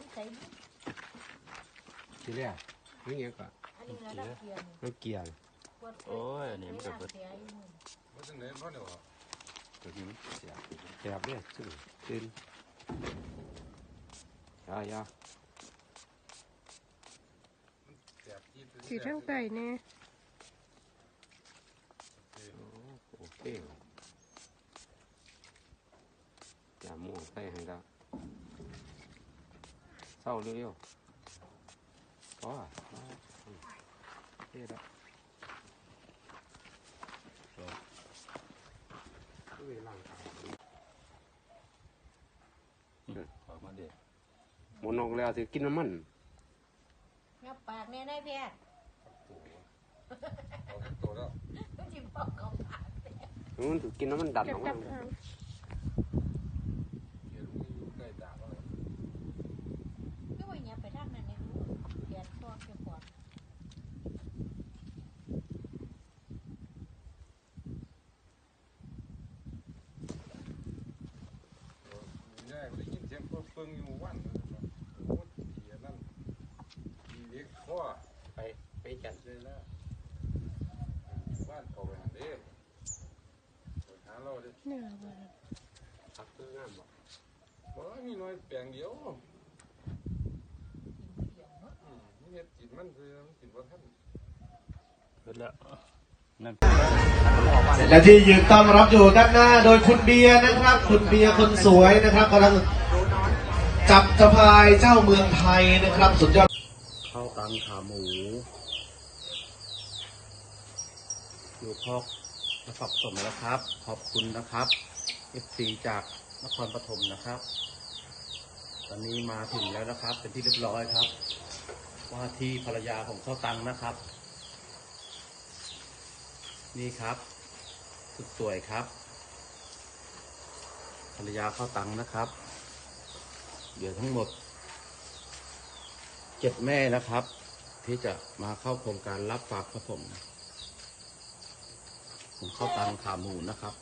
ที่ใส่ทีแรกนี่เงี้ยก็อันนี้ระดับเกียร์นี่น้ำเกียร์ขวดโอ้ยอันนี้มันก็เบิด เสียอยู่นี่ว่าจังไหนพ่อเดี๋ยวอะตัวนี้มันเสียแสบเนี่ยซึ่งตื่นยายาแสบจี๊ดสีทั้งไก่เนี่ยโอเคอย่าม่วงใส่ให้แล้ว เศร้าเร็วๆพอโอเคแล้วช่วยร่างกายออกมาเด็ดหมุนอกแล้วสิกินน้ำมันงับปากแน่นายแพทย์ตัวแล้วมันจิบอกเขาปากเสียมันถูกกินน้ำมันดันออกมา บหาง เดี๋ยวลุงอยู่ใกล้ดาบแล้ว ก็ว่าอย่าไปทางนั้นเนี่ยเปลี่ยนซองไปก่อน แย่ได้ยิ บิ่งอยู่วันโอ้เสียนั่นมีเล็กข้อไปไปจัดเลยแล้วบ้านเขาไปหาเด้ไปหาเราเด้เนี่ยบ่พักเพื่องามบ่บ่มีน้อยแปลงเดียวนเขียวเห็ดจิตมันคือจิตบ่ทันเบิดแล้วนั่นและที่ยืนต้อนรับอยู่ด้านหน้า โดยคุณเบียร์นะครับ คุณเบียร์คนสวยนะครับกำลัง จับสะพายเจ้าเมืองไทยนะครับ สุดยอดข้าวตังขาหมูอยู่คอกมาสับสมแล้วครับ ขอบคุณนะครับ FC จากนครปฐมนะครับ ตอนนี้มาถึงแล้วนะครับ เป็นที่เรียบร้อยครับ ว่าที่ภรรยาของข้าวตังนะครับ นี่ครับ สุดสวยครับ ภรรยาข้าวตังนะครับ เดี๋ยวทั้งหมดเจ็ดแม่นะครับ ที่จะมาเข้าโครงการรับฝากครับผม ผมเข้าตังขาหมูนะครับ